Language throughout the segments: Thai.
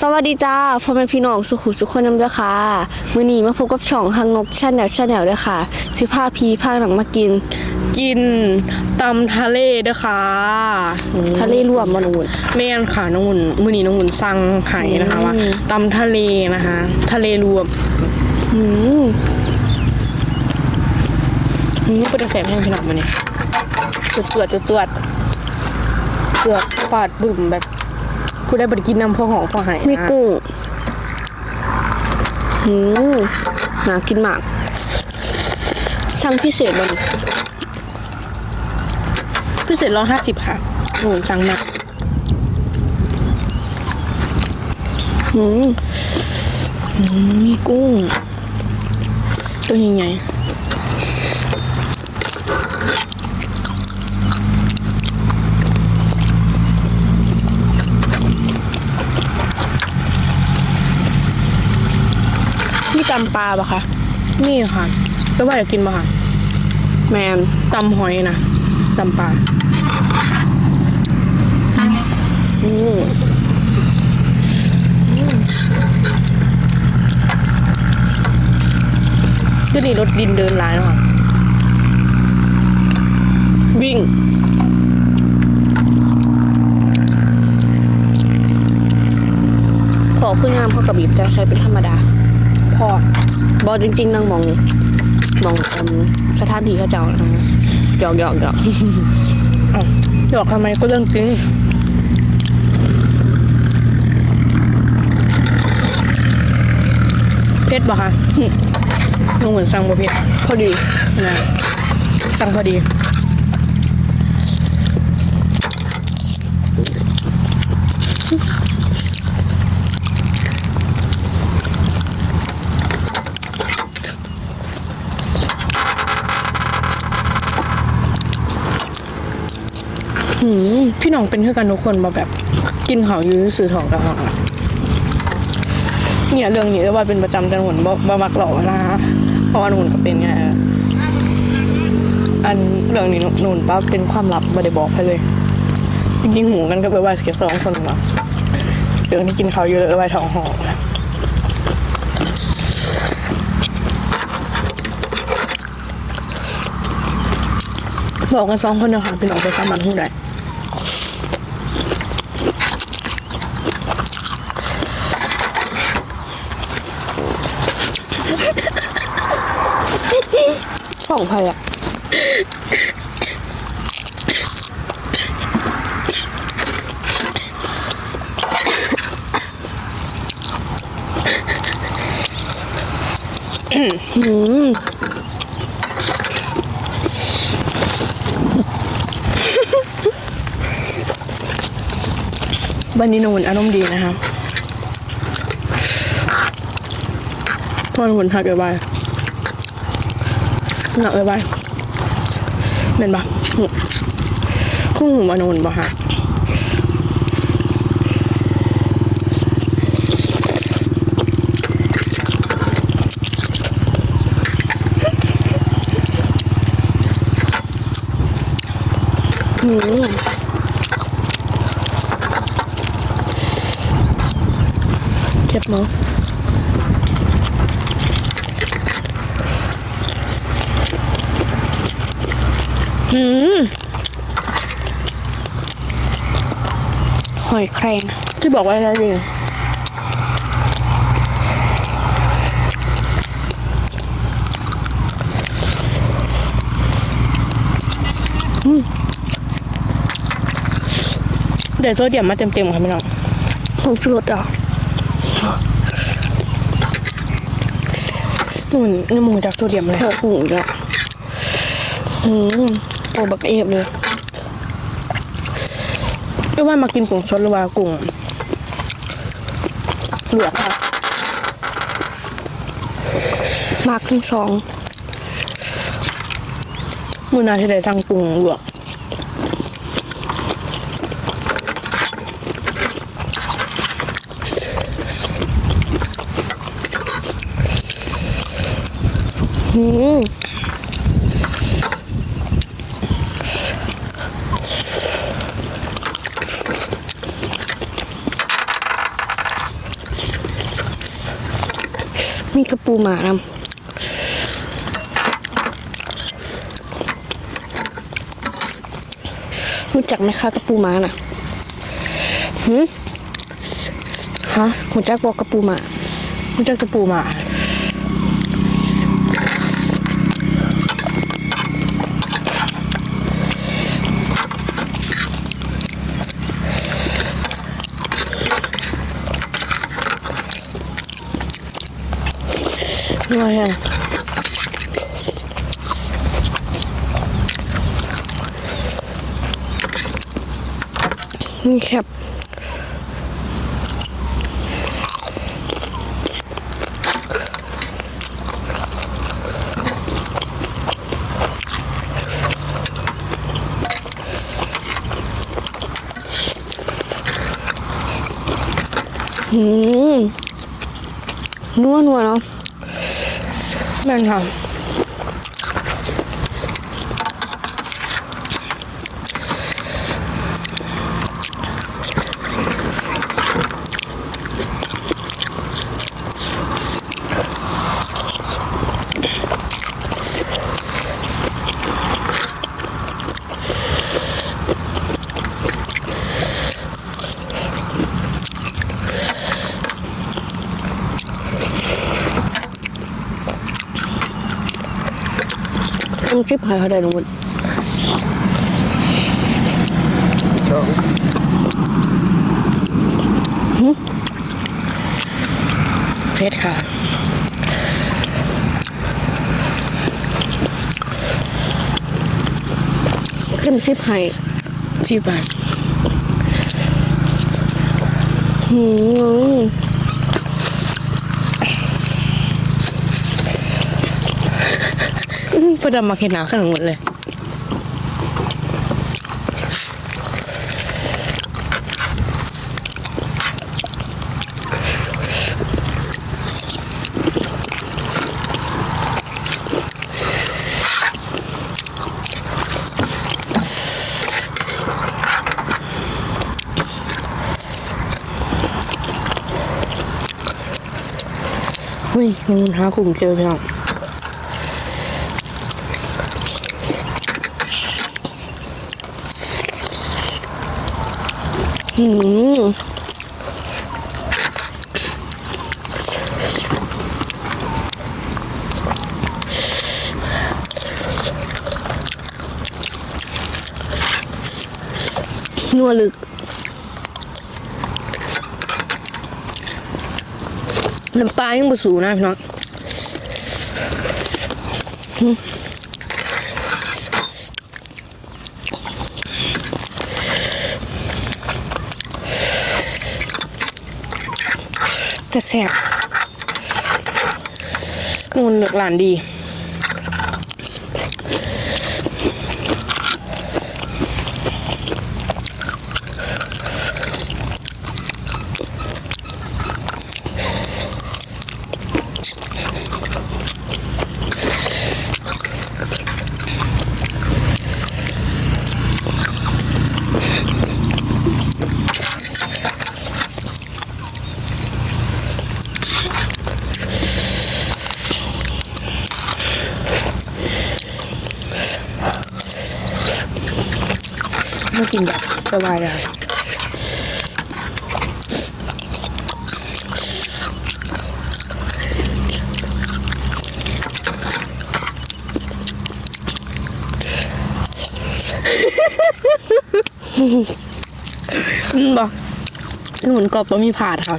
สวัสดีจ้าพ่อแม่พี่น้องสุขุสุขคนนำเด้อค่ะ มื้อนี้มาพบกับช่องฮังนกชาแนลชาแนลเด้อค่ะสิพาพีพาหนังมากิน กินตำทะเลเด้อค่ะอืมทะเลรวมบ่นูน แม่นค่ะน้องหุ่นมื้อนี้น้องหุ่นสั่งไห้นะคะว่าอืม ตำทะเลนะคะ ทะเลรวมอืมอืมเป็นกระแสแห้งพี่น้องมื้อนี้จวดจวดจวดจวดจวดฟาดบุ่มแบบ ผู้ได้บริกินน้ำพ่อหอมพ่อไห้มีนะกุ้งอืมน่ากินมากสั่งพิเศษบ่นี่พิเศษร้อยห้าสิบค่ะน้องหุ่นสั่งมาอืมมีกุ้ง ตัวใหญ่ๆำปลาปะคะนี่ค่ะแล้วว่าอยากกินปะคะแมนตำหอยนะตำปลาอืมก็นี่รถดินเดินร้ายแล้วค่ะวิ่งพอขึ้นงามพอกับบีบแต่ใช้เป็นธรรมดา พอบอจริงๆนั่งมองมองอืมสถานที่เขาเจ้านะหยอกหยอกหยอกอ้าวหยอกทำไมก็เรื่องจริงเพชรปะคะน้องเหมือนสั่งบ่เพชรพอดีนะสั่งพอดี หืม พี่น้องเป็นเพื่อนกันทุกคนมาแบบ กินเขาวอยื้อสื่อถองกันหอะเนี่ยเรื่องนี้ว่าเป็นประจำจันหวนบ่บมักหลอกนะเพราะว่าหนุนก็เป็นไงอันเรื่องนี้หนุนป้าเป็นความลับไม่ได้บอกให้เลยจริงๆหูกันก็ไปว่าแค่สองคนเนาะเรื่องที่กินเขาวอยู่เลยไว้ท้องหอบอกกันสองคนนะคะพี่น้องไปสามันหูได้ ของใครอะหืมวันนี้หนูนอารมณ์ดีนะคะทอนหุ่นหักเอ๋ยบาย หนักเอ๋ยบายเป็นปะคู่หูมานูนปะฮะหืมเจ็บมั้งหืม หอยแครงที่บอกว่าอะไรดีเดี๋ยวโซเดียมมาเต็มๆค่ะพี่น้องผงชูรสอะนู่นนี่มึงจากโซเดียมเลยโอ้โหจ้ะหืมโอ้บักเอฟเลย ไม่ว่ามากินกุ้งสดหรือว่ากุ้งเหลือค่ะมากทั้งสองมือนาที่ได้ทางกุ้งหลือกหืม มีกระปูหมานำรู้จักไหมคะกระปูหมาน่ะหืมฮะรู้จักบอกกระปูหมารู้จักตะปูหมา นี่คบอืมนัวนัวเนาะแม่นค่ะ น้ำจิ้มหอยเขาได้ลงหมดเฟสค่ะเข้มซิบไห่สิบบาทหืม พอดำมาเข็นหนาขนาดหมดเลยเฮ้ยมันหากลุ่มเจอพี่น้อง หืมนัวลึก น้ำปลายังบ่สูนะพี่น้อง จะแสบนูนเหลือกหลานดี ไม่กินแบบสบายเลยบอกหนุนกรอบก็มีผาดค่ะ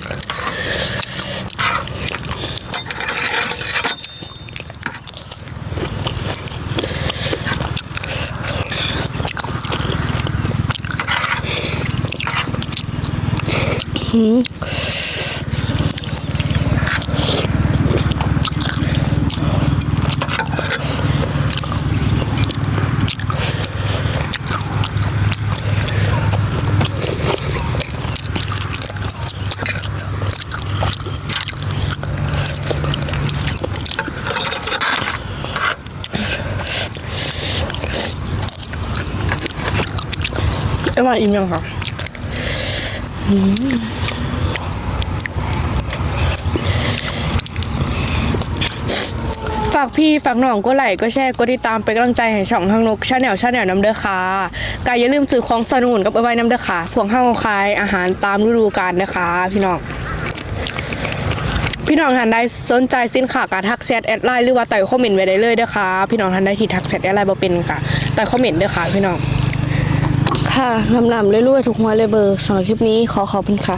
ไอ้ว่าอิ่มยังค่ะ ฝากพี่ฝากน้องก็ไหลก็แชร์ก็ติดตามเป็นกำลังใจให้ช่องทางนกชาแนลชาแนลน้ำเด้อค่ะกายอย่าลืมซื้อของสนุนกับเอาไว้น้ำเด้อค่ะพวกเฮาขายอาหารตามฤดูกาลนะคะ พี่น้องพี่น้องท่านใดสนใจสินค้าการทักแชทแอดไลน์หรือว่าต่อยคอมเมนต์ไว้ได้เลยเด้อค่ะพี่น้องท่านใดที่ทักแชทแอดไลน์บ่เป็นค่ะต่อยคอมเมนต์เด้อค่ะพี่น้องค่ะลำลำเรื่อยๆทุกหัวเลยเบอร์สำหรับคลิปนี้ขอขอบคุณค่ะ